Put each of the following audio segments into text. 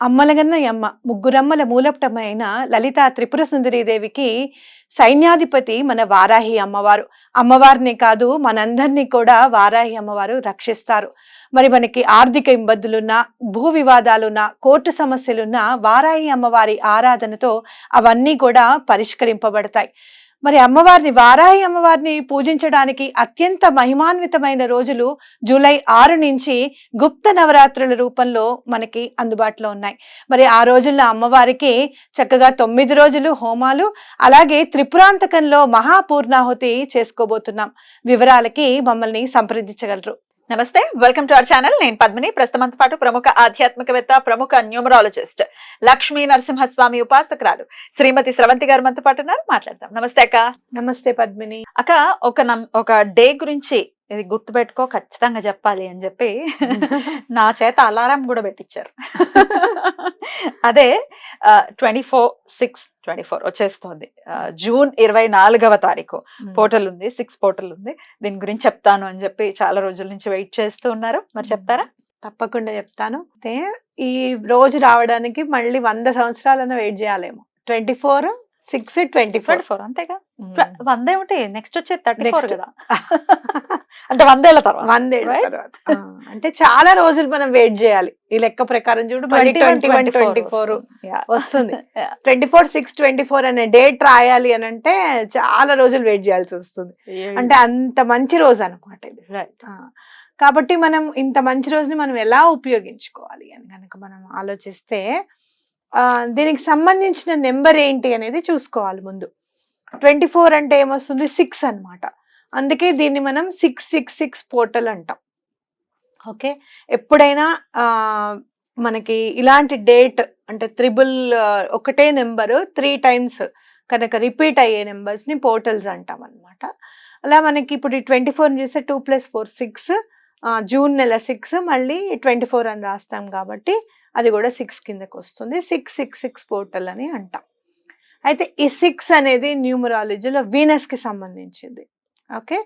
అమ్మలగన్న యమ్మ ముగ్గురమ్మల మూలపటమైన లలిత త్రిపుర సుందరీదేవికి సైన్యాధిపతి మన వారాహి అమ్మవారు. అమ్మవారిని కాదు మనందరినీ కూడా వారాహి అమ్మవారు రక్షిస్తారు. మరి మనకి ఆర్థిక ఇబ్బందులున్నా భూ వివాదాలున్నా కోర్టు సమస్యలున్నా వారాహి అమ్మవారి ఆరాధనతో అవన్నీ కూడా పరిష్కరింపబడతాయి. మరి అమ్మవారిని వారాహి అమ్మవారిని పూజించడానికి అత్యంత మహిమాన్వితమైన రోజులు జూలై ఆరు నుంచి గుప్త నవరాత్రుల రూపంలో మనకి అందుబాటులో ఉన్నాయి. మరి ఆ రోజుల్లో అమ్మవారికి చక్కగా తొమ్మిది రోజులు హోమాలు అలాగే త్రిపురాంతకంలో మహాపూర్ణాహుతి చేసుకోబోతున్నాం. వివరాలకి మమ్మల్ని సంప్రదించగలరు. నమస్తే వెల్కమ్ టు అవర్ ఛానల్. నేను పద్మిని. ప్రస్తుతంతో పాటు ప్రముఖ ఆధ్యాత్మికవేత్త ప్రముఖ న్యూమరాలజిస్ట్ లక్ష్మీ నరసింహస్వామి ఉపాసకురాలు శ్రీమతి స్రవంతి గారు మనతో పాటు ఉన్నారు. మాట్లాడదాం. నమస్తే అక్క. నమస్తే పద్మిని. అక్క ఒక ఒక డే గురించి ఇది గుర్తుపెట్టుకో ఖచ్చితంగా చెప్పాలి అని చెప్పి నా చేత అలారం కూడా పెట్టించారు. అదే twenty four six twenty four వచ్చేస్తోంది. జూన్ ఇరవై నాలుగవ తారీఖు పోర్టల్ ఉంది సిక్స్ పోర్టల్ ఉంది. దీని గురించి చెప్తాను అని చెప్పి చాలా రోజుల నుంచి వెయిట్ చేస్తూ ఉన్నారు. మరి చెప్తారా? తప్పకుండా చెప్తాను. అయితే ఈ రోజు రావడానికి మళ్ళీ వంద సంవత్సరాలన్న wait చేయాలేమో. Twenty four six twenty four four అంతేగా వంద ఏమిటి నెక్స్ట్ వచ్చేది థర్టీ ఫోర్. కదా. అంటే వందేళ్ళ తర్వాత వందేళ్ళ? తర్వాత. అంటే చాలా రోజులు మనం వెయిట్ చేయాలి. ఈ లెక్క ప్రకారం చూడు మళ్ళీ 21, ట్వంటీ వన్ 24 ట్వంటీ ఫోర్. వస్తుంది. Twenty four six twenty four అనే డేట్ రాయాలి అని అంటే చాలా రోజులు వెయిట్ చేయాల్సి వస్తుంది. అంటే అంత మంచి రోజు అనమాట ఇది. కాబట్టి మనం ఇంత మంచి రోజుని మనం ఎలా ఉపయోగించుకోవాలి అని కనుక మనం ఆలోచిస్తే దీనికి సంబంధించిన నెంబర్ ఏంటి అనేది చూసుకోవాలి ముందు. ట్వంటీ ఫోర్ అంటే ఏమొస్తుంది? సిక్స్ అనమాట అందుకే దీన్ని మనం సిక్స్ సిక్స్ సిక్స్ పోర్టల్ అంటాం. ఓకే? ఎప్పుడైనా మనకి ఇలాంటి డేట్ అంటే త్రిబుల్ ఒకటే నెంబరు త్రీ టైమ్స్ కనుక రిపీట్ అయ్యే నెంబర్స్ని పోర్టల్స్ అంటాం అనమాట అలా మనకి ఇప్పుడు ఈ ట్వంటీ ఫోర్ చూస్తే two plus four six June నెల సిక్స్ మళ్ళీ ట్వంటీ ఫోర్ అని రాస్తాం కాబట్టి అది కూడా సిక్స్ కిందకి వస్తుంది సిక్స్ సిక్స్ సిక్స్ పోర్టల్ అని అంటాం. అయితే ఈ సిక్స్ అనేది న్యూమరాలజీలో వీనస్కి సంబంధించింది. ఓకే.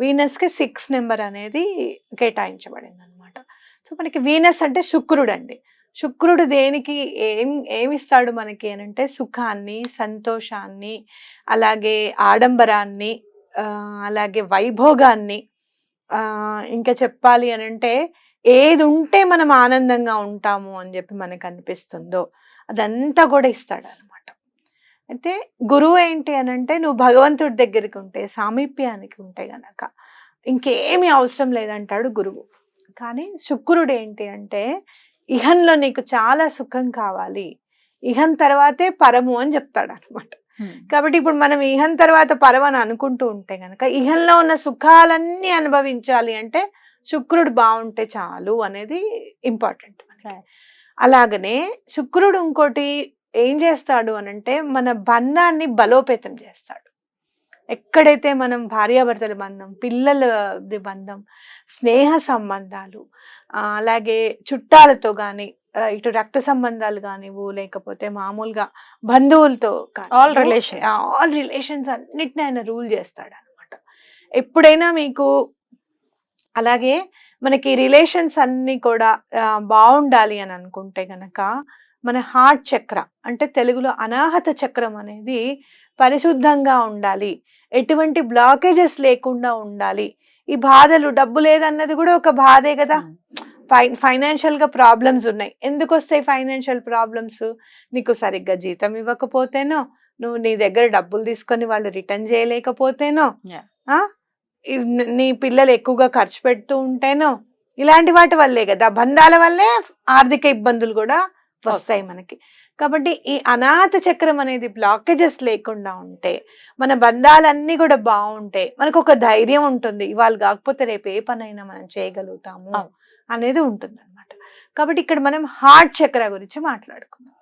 వీనస్కి సిక్స్ నెంబర్ అనేది కేటాయించబడింది అనమాట సో మనకి వీనస్ అంటే శుక్రుడు అండి శుక్రుడు దేనికి ఏం ఏమిస్తాడు మనకి అంటే సుఖాన్ని సంతోషాన్ని అలాగే ఆడంబరాన్ని అలాగే వైభోగాన్ని ఇంకా చెప్పాలి అని అంటే ఏది ఉంటే మనం ఆనందంగా ఉంటాము అని చెప్పి మనకు అనిపిస్తుందో అదంతా కూడా ఇస్తాడు అనమాట అయితే గురువు ఏంటి అని అంటే నువ్వు భగవంతుడి దగ్గరికి ఉంటే సామీప్యానికి ఉంటే గనక ఇంకేమీ అవసరం లేదంటాడు గురువు. కానీ శుక్రుడు ఏంటి అంటే ఇహంలో నీకు చాలా సుఖం కావాలి. ఇహం తర్వాతే పరము అని చెప్తాడు అనమాట. కాబట్టి ఇప్పుడు మనం ఇహం తర్వాత పరమ అని అనుకుంటూ ఉంటే గనక ఇహంలో ఉన్న సుఖాలన్నీ అనుభవించాలి అంటే శుక్రుడు బాగుంటే చాలు అనేది ఇంపార్టెంట్. అలాగనే శుక్రుడు ఇంకోటి ఏం చేస్తాడు అని అంటే మన బంధాన్ని బలోపేతం చేస్తాడు ఎక్కడైతే మనం భార్యాభర్తల బంధం పిల్లల బంధం స్నేహ సంబంధాలు అలాగే చుట్టాలతో కానీ ఇటు రక్త సంబంధాలు కానివ్వు లేకపోతే మామూలుగా బంధువులతో All relations. ఆల్ రిలేషన్స్ అన్నిటిని ఆయన రూల్ చేస్తాడు అనమాట ఎప్పుడైనా మీకు అలాగే మనకి రిలేషన్స్ అన్ని కూడా బాగుండాలి అని అనుకుంటే గనక మన హార్ట్ చక్ర అంటే తెలుగులో అనాహత చక్రం అనేది పరిశుద్ధంగా ఉండాలి. ఎటువంటి బ్లాకేజెస్ లేకుండా ఉండాలి. ఈ బాధలు డబ్బు లేదన్నది కూడా ఒక బాధే కదా. ఫై ఫైనాన్షియల్గా ప్రాబ్లమ్స్ ఉన్నాయి. ఎందుకు వస్తాయి ఫైనాన్షియల్ ప్రాబ్లమ్స్? నీకు సరిగ్గా జీతం ఇవ్వకపోతేనో నువ్వు నీ దగ్గర డబ్బులు తీసుకొని వాళ్ళు రిటర్న్ చేయలేకపోతేనో నీ పిల్లలు ఎక్కువగా ఖర్చు పెడుతూ ఉంటేనో ఇలాంటి వాటి వల్లే కదా బంధాల వల్లే ఆర్థిక ఇబ్బందులు కూడా వస్తాయి మనకి. కాబట్టి ఈ అనాథ చక్రం అనేది బ్లాకేజెస్ లేకుండా ఉంటే మన బంధాలన్నీ కూడా బాగుంటే మనకు ఒక ధైర్యం ఉంటుంది. ఇవాళ కాకపోతే రేపు ఏ పనైనా మనం చేయగలుగుతాము. అనేది ఉంటుంది అనమాట కాబట్టి ఇక్కడ మనం హార్ట్ చక్ర గురించి మాట్లాడుకుందాం.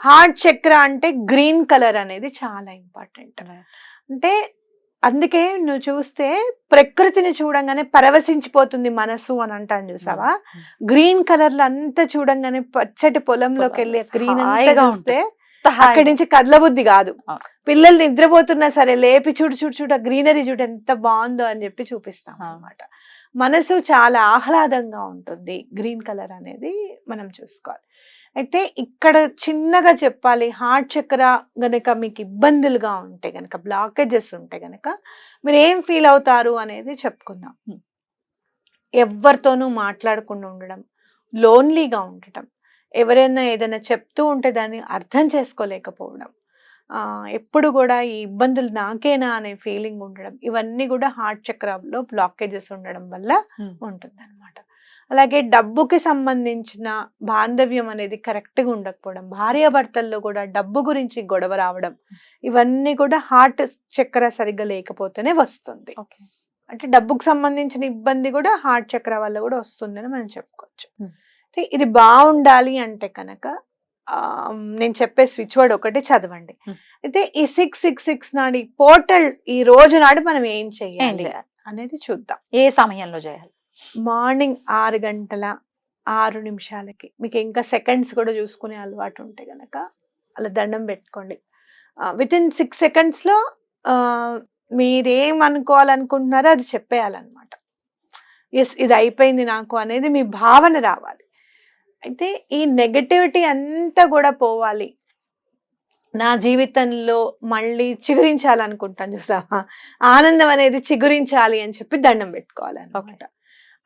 హార్ట్ చక్ర అంటే గ్రీన్ కలర్ అనేది చాలా ఇంపార్టెంట్ అంటే అందుకే నువ్వు చూస్తే ప్రకృతిని చూడంగానే పరవశించిపోతుంది మనసు అని అంటాను చూసావా గ్రీన్ కలర్లో అంతా చూడంగానే పచ్చటి పొలంలోకి వెళ్ళి గ్రీన్ అంతా చూస్తే అక్కడి. నుంచి కదలబుద్ధి కాదు. పిల్లలు నిద్రపోతున్నా సరే లేపి చూడు చూడు చూడు గ్రీనరీ చూడు ఎంత బాగుందో అని చెప్పి చూపిస్తాం ఆ. అన్నమాట మనసు చాలా ఆహ్లాదంగా ఉంటుంది గ్రీన్ కలర్ అనేది మనం చూసుకోవాలి అయితే ఇక్కడ చిన్నగా చెప్పాలి హార్ట్ చక్ర గనక మీకు ఇబ్బందులుగా ఉంటే గనక బ్లాకేజెస్ ఉంటే గనక మీరు ఏం ఫీల్ అవుతారు అనేది చెప్పుకుందాం. ఎవరితోనూ మాట్లాడకుండా ఉండడం లోన్లీగా ఉండటం ఎవరైనా ఏదైనా చెప్తూ ఉంటే దాన్ని అర్థం చేసుకోలేకపోవడం ఎప్పుడు కూడా ఈ ఇబ్బందులు నాకేనా అనే ఫీలింగ్ ఉండడం ఇవన్నీ కూడా హార్ట్ చక్రంలో బ్లాకేజెస్ ఉండడం వల్ల. ఉంటుంది అలాగే డబ్బుకి సంబంధించిన బాంధవ్యం అనేది correct గా ఉండకపోవడం భార్యాభర్తల్లో కూడా డబ్బు గురించి గొడవ రావడం ఇవన్నీ కూడా హార్ట్ చక్ర సరిగ్గా లేకపోతేనే వస్తుంది. అంటే డబ్బుకు సంబంధించిన ఇబ్బంది కూడా హార్ట్ చక్ర వల్ల కూడా వస్తుందని మనం చెప్పుకోవచ్చు. ఇది బాగుండాలి అంటే కనుక నేను చెప్పే స్విచ్ వర్డ్ ఒకటి చదవండి. అయితే ఈ సిక్స్ సిక్స్ సిక్స్ నాడు పోర్టల్ ఈ రోజు నాడు మనం ఏం చేయాలి అనేది చూద్దాం. ఏ సమయంలో చేయాలి? మార్నింగ్ ఆరు గంటల ఆరు నిమిషాలకి. మీకు ఇంకా సెకండ్స్ కూడా చూసుకునే అలవాటు ఉంటే గనక అలా దండం పెట్టుకోండి. విత్ ఇన్ సిక్స్ సెకండ్స్లో మీరేం అనుకోవాలనుకుంటున్నారో అది చెప్పేయాలన్నమాట. ఎస్ ఇది అయిపోయింది నాకు అనేది మీ భావన రావాలి. అయితే ఈ నెగటివిటీ అంతా కూడా పోవాలి. నా జీవితంలో మళ్ళీ చిగురించాలనుకుంటాను చూసావా? ఆనందం అనేది చిగురించాలి అని చెప్పి దండం పెట్టుకోవాలన్నమాట.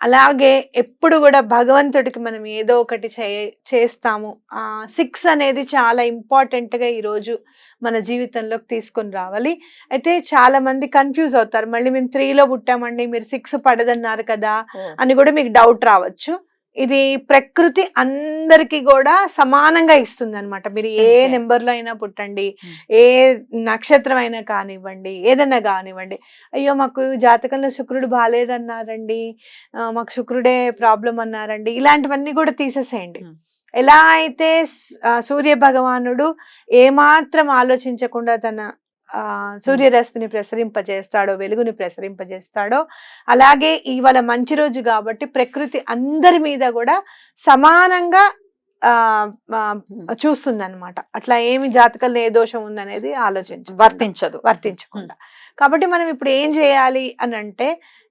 అలాగే ఎప్పుడు కూడా భగవంతుడికి మనం ఏదో ఒకటి చే చేస్తాము. ఆ సిక్స్ అనేది చాలా ఇంపార్టెంట్గా ఈరోజు మన జీవితంలోకి తీసుకొని రావాలి. అయితే చాలా మంది కన్ఫ్యూజ్ అవుతారు. మళ్ళీ మేము త్రీలో పుట్టామండి మీరు సిక్స్ పడదన్నారు కదా అని కూడా మీకు డౌట్ రావచ్చు. ఇది ప్రకృతి అందరికి కూడా సమానంగా ఇస్తుంది అనమాట మీరు ఏ Okay. నెంబర్లో అయినా పుట్టండి. ఏ నక్షత్రం అయినా కానివ్వండి ఏదైనా కానివ్వండి అయ్యో మాకు జాతకంలో శుక్రుడు బాగాలేదన్నారండి మాకు శుక్రుడే ప్రాబ్లం అన్నారండి ఇలాంటివన్నీ కూడా తీసేసేయండి. ఎలా అయితే సూర్య భగవానుడు ఏమాత్రం ఆలోచించకుండా తన సూర్యరశ్మిని ప్రసరింపజేస్తాడో వెలుగుని ప్రసరింపజేస్తాడో అలాగే ఇవాళ మంచి రోజు కాబట్టి ప్రకృతి అందరి మీద కూడా సమానంగా ఆ చూస్తుంది అనమాట అట్లా ఏమి జాతకంలో ఏ దోషం ఉందనేది ఆలోచించ వర్తించదు. వర్తించకుండా. కాబట్టి మనం ఇప్పుడు ఏం చేయాలి అని అంటే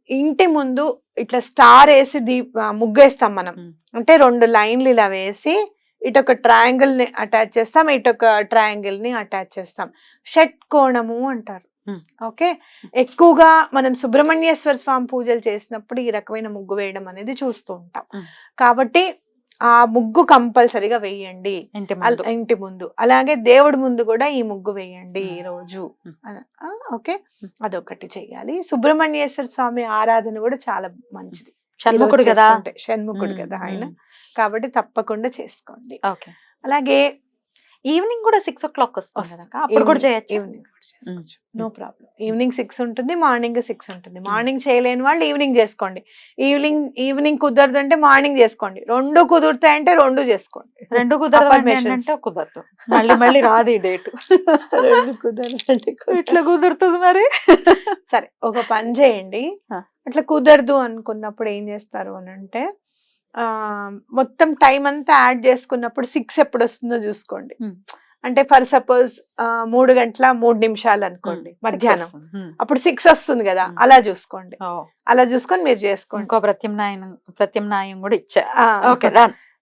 ఇంటి ముందు ఇట్లా స్టార్ వేసి దీప్ ఆ, ముగ్గేస్తాం మనం. అంటే రెండు లైన్లు ఇలా వేసి ఇటు ఒక ట్రయాంగిల్ని అటాచ్ చేస్తాం ఇటు ఒక ట్రయాంగిల్ని అటాచ్ చేస్తాం. షట్కోణము అంటారు. Hmm. ఓకే? ఎక్కువగా మనం సుబ్రహ్మణ్యేశ్వర స్వామి పూజలు చేసినప్పుడు ఈ రకమైన ముగ్గు వేయడం అనేది చూస్తూ ఉంటాం. కాబట్టి ఆ ముగ్గు కంపల్సరిగా వేయండి. ఇంటి ముందు. అలాగే దేవుడి ముందు కూడా ఈ ముగ్గు వేయండి ఈ. రోజు ఓకే. అదొకటి చెయ్యాలి సుబ్రహ్మణ్యేశ్వర స్వామి ఆరాధన కూడా చాలా మంచిది. షణ్ముఖుడు కదా. షణ్ముఖుడు కదా ఆయన. కాబట్టి తప్పకుండా చేసుకోండి ఓకే అలాగే ఈవినింగ్ కూడా సిక్స్ ఓ క్లాక్ వస్తుంది అప్పుడు కూడా ఈవినింగ్- చేయొచ్చు. Evening. No problem. Evening six ఉంటుంది మార్నింగ్ సిక్స్ ఉంటుంది. మార్నింగ్ చేయలేని వాళ్ళు ఈవినింగ్ చేసుకోండి. ఈవినింగ్ ఈవినింగ్ కుదరదు అంటే మార్నింగ్ చేసుకోండి. రెండు కుదురుతాయంటే రెండు చేసుకోండి. రెండు కుదరదు కుదరదు. మళ్ళీ మళ్ళీ రాదు ఈ డేట్. రెండు కుదరదంటే. ఇట్లా కుదురుతుంది మరి? సరే ఒక పని చేయండి. అట్లా కుదరదు అనుకున్నప్పుడు ఏం చేస్తారు అని అంటే మొత్తం టైం అంతా యాడ్ చేసుకున్నప్పుడు సిక్స్ ఎప్పుడు వస్తుందో చూసుకోండి. అంటే ఫర్ సపోజ్ మూడు గంటల మూడు నిమిషాలు అనుకోండి మధ్యాహ్నం. అప్పుడు సిక్స్ వస్తుంది కదా. అలా చూసుకోండి. అలా చూసుకొని మీరు చేసుకోండి. ఇంకో ప్రత్యామ్నాయం ప్రత్యామ్నాయం కూడా ఇచ్చా.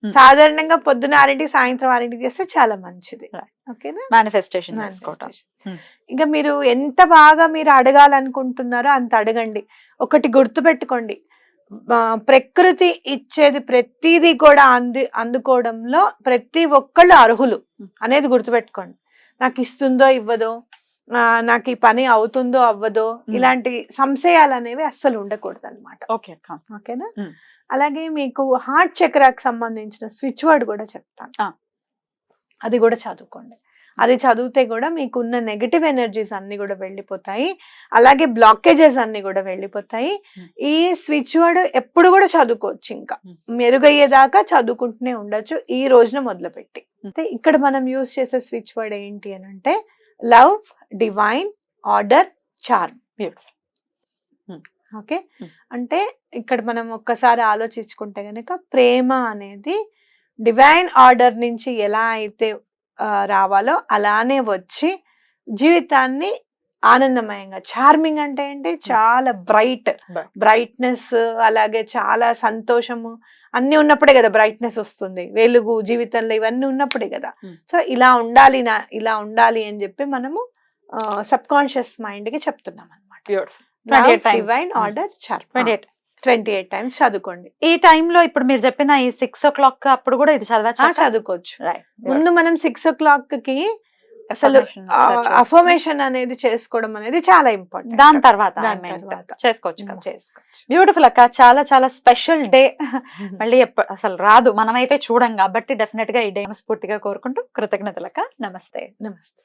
సాధారణంగా పొద్దున ఆరింటికి సాయంత్రం ఆరింటికి చేస్తే చాలా మంచిది. ఓకేనా? మేనిఫెస్టేషన్. ఇంకా మీరు ఎంత బాగా మీరు అడగాలనుకుంటున్నారో అంత అడగండి. ఒకటి గుర్తు పెట్టుకోండి ప్రకృతి ఇచ్చేది ప్రతిదీ కూడా అంది అందుకోవడంలో ప్రతి ఒక్కళ్ళు అర్హులు. అనేది గుర్తుపెట్టుకోండి నాకు ఇస్తుందో ఇవ్వదో నాకు ఈ పని అవుతుందో అవ్వదో. ఇలాంటి సంశయాలు అనేవి అస్సలు ఉండకూడదు అనమాట ఓకే ఓకేనా. అలాగే మీకు హార్ట్ చక్రాకి సంబంధించిన స్విచ్ వర్డ్ కూడా చెప్తాను. అది కూడా చదువుకోండి అది చదివితే కూడా మీకు ఉన్న నెగటివ్ ఎనర్జీస్ అన్ని కూడా వెళ్ళిపోతాయి అలాగే బ్లాకేజెస్ అన్ని కూడా వెళ్ళిపోతాయి. ఈ స్విచ్ వర్డ్ ఎప్పుడు కూడా చదువుకోవచ్చు ఇంకా. మెరుగయ్యేదాకా చదువుకుంటూనే ఉండొచ్చు ఈ రోజున మొదలుపెట్టి. అయితే ఇక్కడ మనం యూజ్ చేసే స్విచ్ వర్డ్ ఏంటి అని అంటే love divine order charm. Okay. అంటే ఇక్కడ మనం ఒక్కసారి ఆలోచించుకుంటే గనక ప్రేమ అనేది డివైన్ ఆర్డర్ నుంచి ఎలా అయితే రావాలో అలానే వచ్చి జీవితాన్ని ఆనందమయంగా చార్మింగ్ అంటే ఏంటి చాలా బ్రైట్. బ్రైట్నెస్ అలాగే చాలా సంతోషము అన్ని ఉన్నప్పుడే కదా బ్రైట్నెస్ వస్తుంది వెలుగు జీవితంలో ఇవన్నీ ఉన్నప్పుడే కదా. సో ఇలా ఉండాలి నా ఇలా ఉండాలి అని చెప్పి మనము సబ్ కాన్షియస్ మైండ్కి చెప్తున్నాం అనమాట beautiful 28 times. Divine. Order eight twenty eight times చదువుకోండి. ఈ టైంలో ఇప్పుడు మీరు చెప్పిన ఈ సిక్స్ ఓ క్లాక్ అప్పుడు కూడా ఇది చదవచ్చు చదువుకోవచ్చు. రైట్ ముందు మనం సిక్స్ ఓ క్లాక్కి అసలు అఫర్మేషన్ అనేది చేసుకోవడం అనేది చాలా ఇంపార్టెంట్ దాని తర్వాత. చేసుకోవచ్చు చేసుకోవచ్చు. బ్యూటిఫుల్ అక్క చాలా చాలా స్పెషల్ డే మళ్ళీ అసలు రాదు. మనమైతే చూడం కాబట్టి డెఫినెట్గా ఈ డే స్ఫూర్తిగా కోరుకుంటూ కృతజ్ఞతలక్క. నమస్తే. నమస్తే.